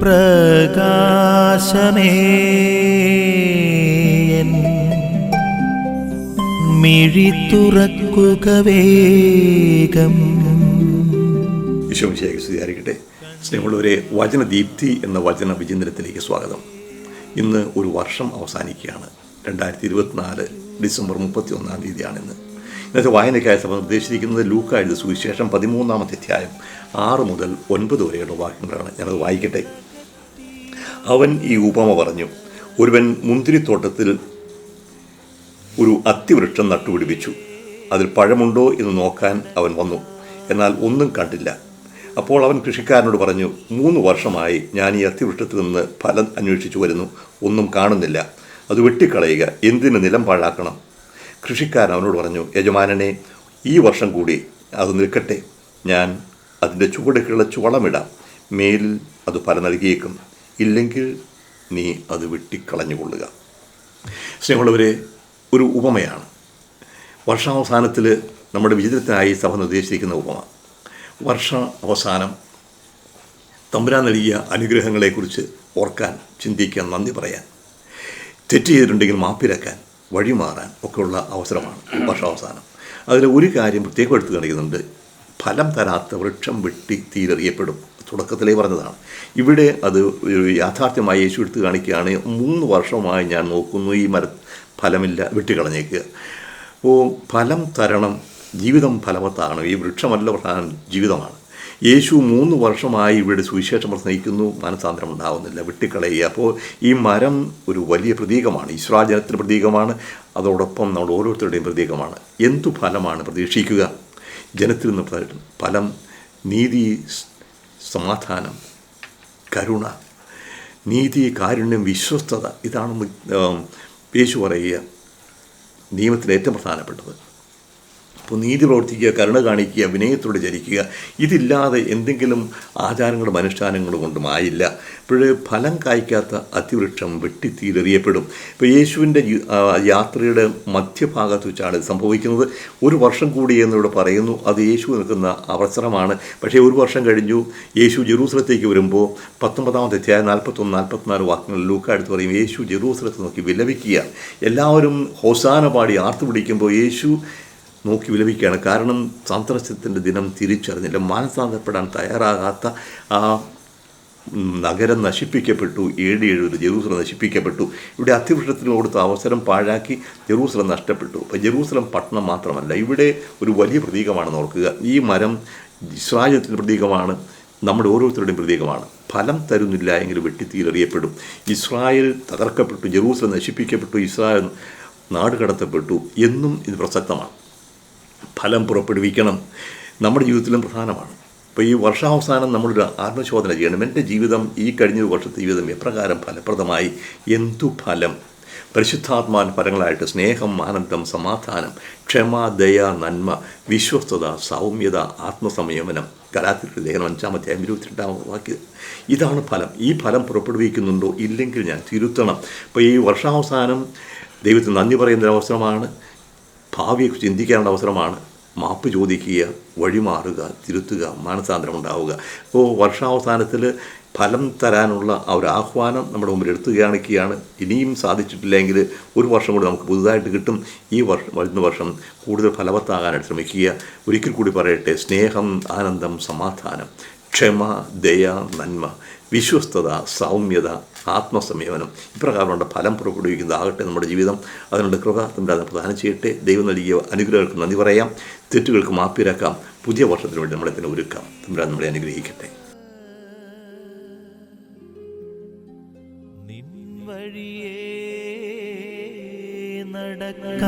പ്രകാശമേ. മിഴി തുറക്കുക വേഗം. സ്തുതിയായിരിക്കട്ടെ. സ്നേഹമുള്ളവരെ വചനദീപ്തി എന്ന വചന വിചിന്തനത്തിലേക്ക് സ്വാഗതം. ഇന്ന് ഒരു വർഷം അവസാനിക്കുകയാണ്. രണ്ടായിരത്തി ഇരുപത്തിനാല് ഡിസംബർ മുപ്പത്തി ഒന്നാം തീയതിയാണിന്ന്. ഇന്നത്തെ വായനയ്ക്കായ സഭ നിർദ്ദേശിച്ചിരിക്കുന്നത് ലൂക്ക സുവിശേഷം പതിമൂന്നാമത്തെ അധ്യായം ആറ് മുതൽ ഒൻപത് വരെയുള്ള വാക്യങ്ങളാണ്. ഞാനത് വായിക്കട്ടെ. അവൻ ഈ ഉപമ പറഞ്ഞു. ഒരുവൻ മുന്തിരിത്തോട്ടത്തിൽ ഒരു അത്തിവൃക്ഷം നട്ടുപിടിപ്പിച്ചു. അതിൽ പഴമുണ്ടോ എന്ന് നോക്കാൻ അവൻ വന്നു. എന്നാൽ ഒന്നും കണ്ടില്ല. അപ്പോൾ അവൻ കൃഷിക്കാരനോട് പറഞ്ഞു മൂന്ന് വർഷമായി ഞാൻ ഈ അത്തിവൃക്ഷത്തിൽ നിന്ന് ഫലം അന്വേഷിച്ചു വരുന്നു. ഒന്നും കാണുന്നില്ല. അത് വെട്ടിക്കളയുക. എന്തിന് നിലം പാഴാക്കണം? കൃഷിക്കാരൻ അവനോട് പറഞ്ഞു യജമാനനെ ഈ വർഷം കൂടി അത് നിൽക്കട്ടെ. ഞാൻ അതിന്റെ ചുവടുകളിൽ ചുവളമിടാം മേലിൽ അത് ഫലം നൽകിയേക്കും. ഇല്ലെങ്കിൽ നീ അത് വെട്ടിക്കളഞ്ഞുകൊള്ളുക. സ്നേഹമുള്ളവരെ ഒരു ഉപമയാണ്. വർഷാവസാനത്തിൽ നമ്മുടെ വിചിത്രത്തിനായി സഭ നിർദ്ദേശിച്ചിരിക്കുന്ന ഉപമ. വർഷ അവസാനം തമ്പുരാൻ നൽകിയ അനുഗ്രഹങ്ങളെക്കുറിച്ച് ഓർക്കാൻ ചിന്തിക്കാൻ നന്ദി പറയാൻ തെറ്റ് ചെയ്തിട്ടുണ്ടെങ്കിൽ മാപ്പിലാക്കാൻ വഴിമാറാൻ ഒക്കെയുള്ള അവസരമാണ് വർഷാവസാനം. അതിൽ ഒരു കാര്യം പ്രത്യേകം എടുത്തു കാണിക്കുന്നുണ്ട്. ഫലം തരാത്ത വൃക്ഷം വെട്ടി തീരെറിയപ്പെടും. തുടക്കത്തിലേ പറഞ്ഞതാണ്. ഇവിടെ അത് യാഥാർത്ഥ്യമായി യേശു എടുത്ത് കാണിക്കുകയാണ്. മൂന്ന് വർഷമായി ഞാൻ നോക്കുന്നു ഈ മര ഫലമില്ല വെട്ടിക്കളഞ്ഞേക്കുക ഓ ഫലം തരണം ജീവിതം ഫലവത്താണ്. ഈ വൃക്ഷമല്ല പ്രധാനം ജീവിതമാണ്. യേശു മൂന്ന് വർഷമായി ഇവിടെ സുവിശേഷം പ്രസംഗിക്കുന്നു മനസാന്തരം ഉണ്ടാവുന്നില്ല വെട്ടിക്കളയുക അപ്പോൾ ഈ മരം ഒരു വലിയ പ്രതീകമാണ്. ഈശ്വരാചനത്തിന് പ്രതീകമാണ് അതോടൊപ്പം നമ്മൾ ഓരോരുത്തരുടെയും പ്രതീകമാണ്. എന്തു ഫലമാണ് പ്രതീക്ഷിക്കുക? ജനത്തിൽ നിന്ന് ഫലം- നീതി സമാധാനം കരുണ നീതി കാരുണ്യം വിശ്വസ്തത ഇതാണ് യേശു പറയുക നിയമത്തിൽ ഏറ്റവും പ്രധാനപ്പെട്ടത്. നീതി പ്രവർത്തിക്കുക കരുണ കാണിക്കുക വിനയത്തോടെ ചരിക്കുക ഇതില്ലാതെ എന്തെങ്കിലും ആചാരങ്ങളും അനുഷ്ഠാനങ്ങളും കൊണ്ടും ആയില്ല. ഇപ്പോൾ ഫലം കായ്ക്കാത്ത അതിവൃക്ഷം വെട്ടിത്തീരെറിയപ്പെടും ഇപ്പോൾ യേശുവിന്റെ യാത്രയുടെ മധ്യഭാഗത്ത് വെച്ചാണ് ഇത് സംഭവിക്കുന്നത്. ഒരു വർഷം കൂടി എന്നിവിടെ പറയുന്നു അത് യേശു നിൽക്കുന്ന അവസരമാണ്. പക്ഷേ ഒരു വർഷം കഴിഞ്ഞു യേശു ജെറൂസലത്തേക്ക് വരുമ്പോൾ പത്തൊമ്പതാമത്തെ അധ്യായം നാൽപ്പത്തൊന്ന് നാൽപ്പത്തിനാല് വാക്യങ്ങൾ ലൂക്ക എടുത്ത് പറയും യേശു ജെറൂസലത്ത് നോക്കി വിലപിക്കുക. എല്ലാവരും ഹോസാന പാടി ആർത്തു പിടിക്കുമ്പോൾ യേശു നോക്കി വിലപിക്കുകയാണ്. കാരണം സാന്ത്രസ്യത്തിന്റെ ദിനം തിരിച്ചറിഞ്ഞില്ല. മാനസാന്തരപ്പെടാൻ തയ്യാറാകാത്ത ആ നഗരം നശിപ്പിക്കപ്പെട്ടു. ഏഴ് എഴുപത് ജെറൂസലം നശിപ്പിക്കപ്പെട്ടു. ഇവിടെ അതിവൃഷ്ടത്തിന് കൊടുത്ത അവസരം പാഴാക്കി ജെറൂസലം നഷ്ടപ്പെട്ടു. അപ്പോൾ ജെറൂസലം പട്ടണം മാത്രമല്ല ഇവിടെ ഒരു വലിയ പ്രതീകമാണെന്ന് ഓർക്കുക. ഈ മരം ഇസ്രായേലത്തിന്റെ പ്രതീകമാണ്. നമ്മുടെ ഓരോരുത്തരുടെയും പ്രതീകമാണ്. ഫലം തരുന്നില്ല എങ്കിൽ വെട്ടിത്തീരെറിയപ്പെടും ഇസ്രായേൽ തകർക്കപ്പെട്ടു ജെറൂസലം നശിപ്പിക്കപ്പെട്ടു ഇസ്രായേൽ നാട് കടത്തപ്പെട്ടു എന്നും ഇത് പ്രസക്തമാണ്. ഫലം പുറപ്പെടുവിക്കണം. നമ്മുടെ ജീവിതത്തിലും പ്രധാനമാണ്. അപ്പോൾ ഈ വർഷാവസാനം നമ്മളൊരു ആത്മശോധന ചെയ്യണം. എന്റെ ജീവിതം ഈ കഴിഞ്ഞ വർഷത്തെ ജീവിതം എപ്രകാരം ഫലപ്രദമായി? എന്തു ഫലം? പരിശുദ്ധാത്മാൻ ഫലങ്ങളായിട്ട് സ്നേഹം ആനന്ദം സമാധാനം ക്ഷമ ദയ നന്മ വിശ്വസ്തത സൗമ്യത ആത്മസംയമനം. കലാത്തിന്റെ ലേഖനം അഞ്ചാമത്തെ ഇരുപത്തിരണ്ടാം വാക്യം. ഇതാണ് ഫലം. ഈ ഫലം പുറപ്പെടുവിക്കുന്നുണ്ടോ ഇല്ലെങ്കിൽ ഞാൻ തിരുത്തണം. അപ്പോൾ ഈ വർഷാവസാനം ദൈവത്തിന് നന്ദി പറയുന്ന ഒരു അവസരമാണ് ഭാവിയെക്കുറിച്ച് ചിന്തിക്കാനുള്ള അവസരമാണ് മാപ്പ് ചോദിക്കുക വഴിമാറുക തിരുത്തുക മാനസാന്തരം ഉണ്ടാവുക. അപ്പോൾ വർഷാവസാനത്തിൽ ഫലം തരാനുള്ള ആ ഒരു ആഹ്വാനം നമ്മുടെ മുമ്പിൽ എടുത്തു കാണിക്കുകയാണ്. ഇനിയും സാധിച്ചിട്ടില്ലെങ്കിൽ ഒരു വർഷം കൂടി നമുക്ക് പുതുതായിട്ട് കിട്ടും. ഈ വർഷം വരുന്ന വർഷം കൂടുതൽ ഫലവത്താകാനായിട്ട് ശ്രമിക്കുക. ഒരിക്കൽ കൂടി പറയട്ടെ സ്നേഹം ആനന്ദം സമാധാനം. ക്ഷമ ദയ നന്മ വിശ്വസ്തത സൗമ്യത ആത്മസംയമനം. ഇപ്രകാരമുള്ള ഫലം പുറപ്പെടുവിക്കുന്നതാകട്ടെ നമ്മുടെ ജീവിതം. അതിനുള്ള കൃപ തമ്പുരാൻ പ്രധാനം ചെയ്യട്ടെ. ദൈവം നൽകിയ അനുഗ്രഹങ്ങൾക്ക് നന്ദി പറയാം. തെറ്റുകൾക്ക് മാപ്പിരാക്കാം പുതിയ വർഷത്തിന് വേണ്ടി നമ്മളെ തന്നെ ഒരുക്കാം. തമ്പുരാൻ നമ്മളെ അനുഗ്രഹിക്കട്ടെ. നടക്ക